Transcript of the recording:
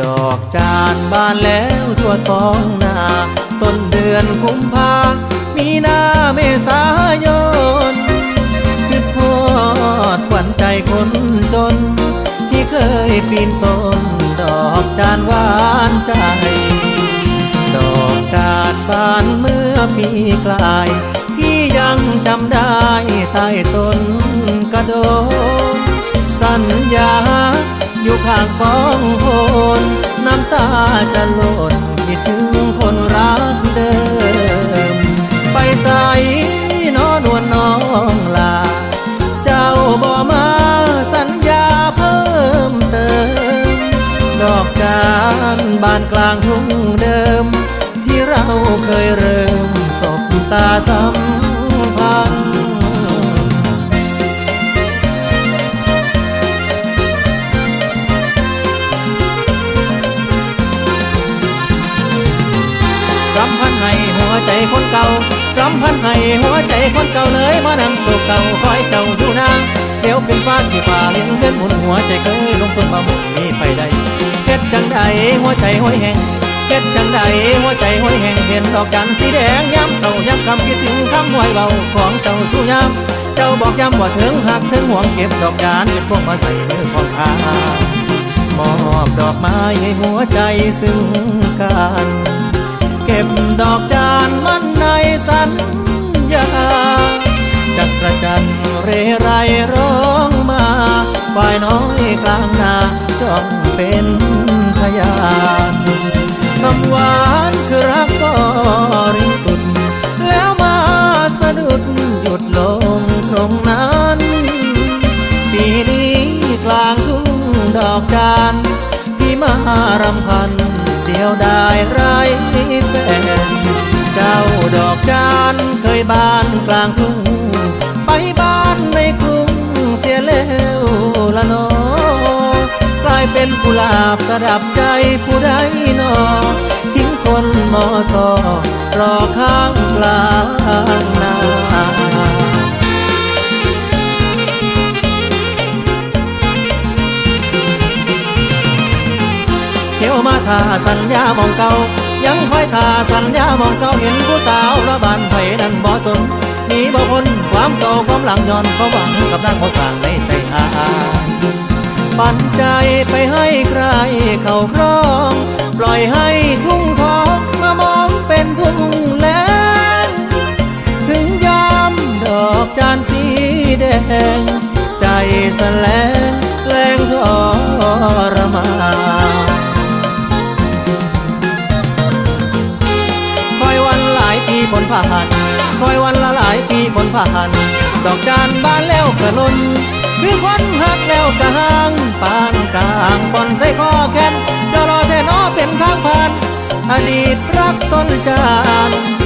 ดอกจานบานแล้วทั่วท้องนาต้นเดือนกุมภามีนาเมษายนคือพอดขวัญใจคนจน ที่เคยปีนต้น ดอกจานหวานใจ ดอกจานบานเมื่อปีกลาย พี่ยังจำได้ใต้ต้นกระโดนสัญญา อยู่ข้างกองโคนน้ำตาจะหล่นคิดถึงคนรักเดิม ไปใส่นอนวลน้องลา เจ้าบ่มาสัญญาเพิ่มเติม ดอกจานบานกลางทุ่งเดิม ที่เราเคยเริ่มสบตาสัมพันธ์ ห้หัวใจคนเก่าเลยมานั่งโศกเศร้าคอยเจ้าดูนาเดี๋ยวขึ้นฟ้าที่ฟ้าเลี้ยงเดินหมุนหัวใจเคยลงทุนมาหมุนมีไปได้เฮ็ดจังใดหัวใจห้อยแหงเฮ็ดจังใดหัวใจห้อยแหงเห็นดอกจันทร์สีแดงย้ำเศร้าย้ำคำคิดถึงคำไว้เบาของเจ้าสู้ย้ำเจ้าบอกย้ำว่าถึงหักถึงห่วงเก็บดอกจานเก็บพวกมาใส่เมือของข้ามอบดอกไม้ให้หัวใจซึ่งกันเก็บดอกจานมันในสัญ กระจันทร์เรไรร้องมาฝ่ายน้อยกลางนาจ้องเป็นพยานคำหวานคือรักก็ริสุด แล้วมาสะดุดหยุดลงตรงนั้น ปีนี้กลางทุ่งดอกจานที่มารำพันเดียวได้ไรแฟนเจ้าดอกจานเคยบานกลางทุ่ง เป็นกุหลาบประดับใจผู้ใดนอ ทิ้งคนมอสอรอข้างกลางนาเที่ยวมาท่าสัญญามองเก่า ยังคอยท่าสัญญามองเก่าเห็นผู้สาวระบานไผนั้นบ่สนหนีบ่พ้นความเก่าความหลังย้อนเขาหวังกับนางบ่สร้างในใจอา ปันใจไปให้ใครเขาครอง ปล่อยให้ทุ่งทองมามองเป็นทุ่งแล้งถึงยามดอกจานสีแดง ใจสแลงแรงทรมานคอยวันหลายปีผลผ่านคอยวันละหลายปีผลผ่าน ดอกจานบานแล้วกระลน คือควันหักแล้วกระหางปานกลางบอนใส่คอแขนจะรอแท่นอเป็นทางผ่านอดีตรักต้นจาน